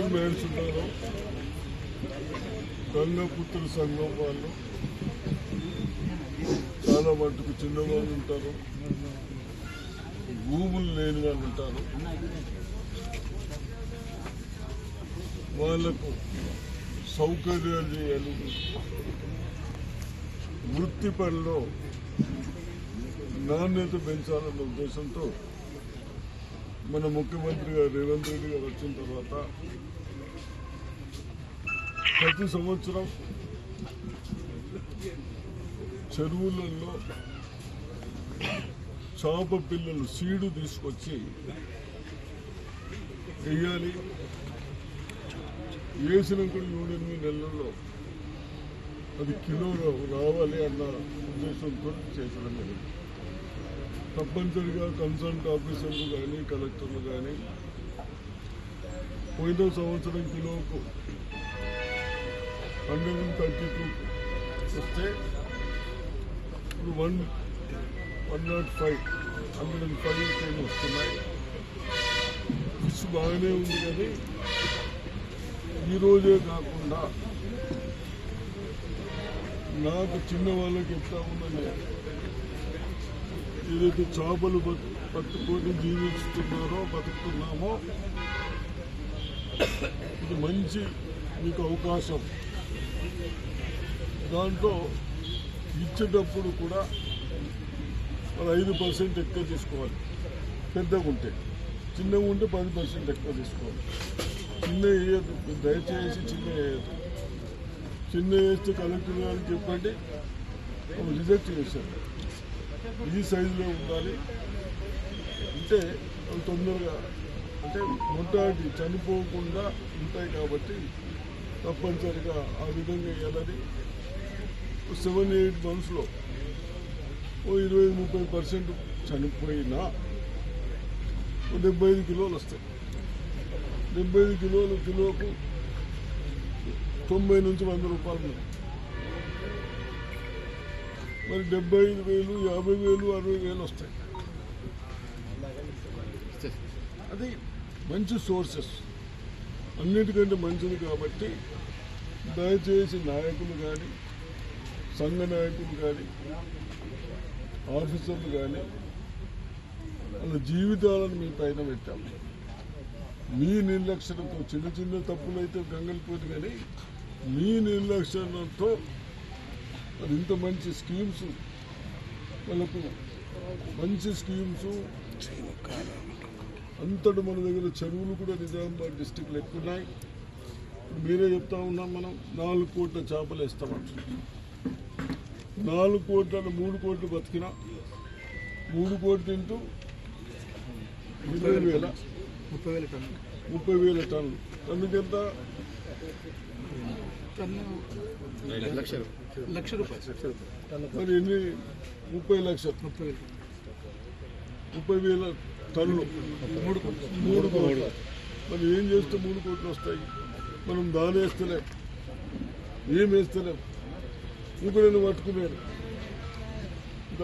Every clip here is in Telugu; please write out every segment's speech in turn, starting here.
ఫిషర్ మ్యాన్స్ ఉన్నారు గంగపుత్ర సంఘం వాళ్ళు. చాలా మటుకు చిన్నవాళ్ళు ఉంటారు. భూములు లేని వాళ్ళు ఉంటారు. వాళ్ళకు సౌకర్యాలు చేయాలి. వృత్తి పనిలో నాణ్యత పెంచాలన్న ఉద్దేశంతో మన ముఖ్యమంత్రి గారు రేవంత్ రెడ్డి గారు వచ్చిన తర్వాత ప్రతి సంవత్సరం చెరువులలో చేప పిల్లలు సీడు తీసుకొచ్చి వేయాలి వేసిన కూడా ఏడెనిమిది నెలల్లో అది కిలో రావాలి అన్న ఉద్దేశంతో చేసడం జరిగింది. తప్పనిసరిగా కన్సల్ట్ ఆఫీసర్లు కానీ కలెక్టర్లు కానీ పోయిన సంవత్సరం కిలోకు హండ్రెడ్ అండ్ థర్టీ టూ వస్తే ఇప్పుడు one one not five hundred and five KG వస్తున్నాయి. ఫిష్ బాగానే ఉంది కానీ ఈరోజే కాకుండా నాకు చిన్న వాళ్ళకి ఎట్లా ఉందని ఏదైతే చేపలు పట్టుకొని జీవిస్తున్నారో బతుకుతున్నామో ఇది మంచి మీకు అవకాశం. దాంట్లో ఇచ్చేటప్పుడు కూడా మరి ఐదు పర్సెంట్ ఎక్కువ తీసుకోవాలి. పెద్దగా ఉంటే. చిన్నగా ఉంటే పది పర్సెంట్ ఎక్కువ తీసుకోవాలి. చిన్న వేయద్దు. దయచేసి చిన్న వేయద్దు. చిన్న వేస్తే కలెక్టర్ గారికి చెప్పండి. రిజెక్ట్ చేశారు. ఈ సైజులో ఉండాలి. అంటే తొందరగా అంటే మొట్టాటి చనిపోకుండా ఉంటాయి కాబట్టి తప్పనిసరిగా ఆ విధంగా వేయాలని సెవెన్ ఎయిట్ మంత్స్లో ఓ ఇరవై ముప్పై పర్సెంట్ చనిపోయినా డెబ్బై ఐదు కిలోలు వస్తాయి. డెబ్బై ఐదు కిలోలు కిలోకు తొంభై నుంచి వంద రూపాయలు మరి డెబ్బై ఐదు వేలు యాభై వేలు అరవై వేలు వస్తాయి. అది మంచి సోర్సెస్. అన్నిటికంటే మంచిది కాబట్టి దయచేసి నాయకులు కానీ సంఘ నాయకులు కానీ ఆఫీసర్లు కానీ వాళ్ళ జీవితాలను మీ పైన పెట్టాము మీ నిర్లక్ష్యంతో చిన్న చిన్న తప్పులైతే గంగలిపోదు కానీ మీ నిర్లక్ష్యంతో మరి ఇంత మంచి స్కీమ్స్ వాళ్ళకు మంచి స్కీమ్స్. అంతటి మన దగ్గర చెరువులు కూడా నిజామాబాద్ డిస్టిక్లో ఎక్కువ ఉన్నాయి. మీరే చెప్తా ఉన్నాం మనం నాలుగు కోట్ల చేపలు వేస్తామంటున్నాం నాలుగు కోట్ల మూడు కోట్లు బతికినా మూడు కోట్లు ఇంటూ ఇరవై వేల ముప్పై వేల టన్ను ముప్పై వేల టన్నులు. టన్నుకి ఎంత టన్ను లక్ష లక్ష రూపాయలు. మరి ఎన్ని? ముప్పై లక్షలు ముప్పై ముప్పై వేల టన్నులు. మూడు కోట్లు. మూడు కోట్లు. మరి ఏం చేస్తే మూడు కోట్లు వస్తాయి? మనం దాని వేస్తలేం. ఏం వేస్తలేం? ఇంకొకరిని పట్టుకునేది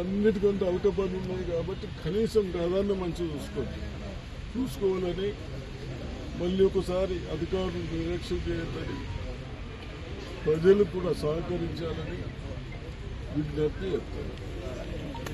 అన్నిటికంటే అల్క పనులు ఉన్నాయి కాబట్టి కనీసం గదాన్ని మంచిగా చూసుకోండి. చూసుకోవాలని మళ్ళీ ఒకసారి అధికారులు నిర్లక్ష్యం చేయొద్దని ప్రజలు కూడా సహకరించాలని విజ్ఞప్తి చెప్తాను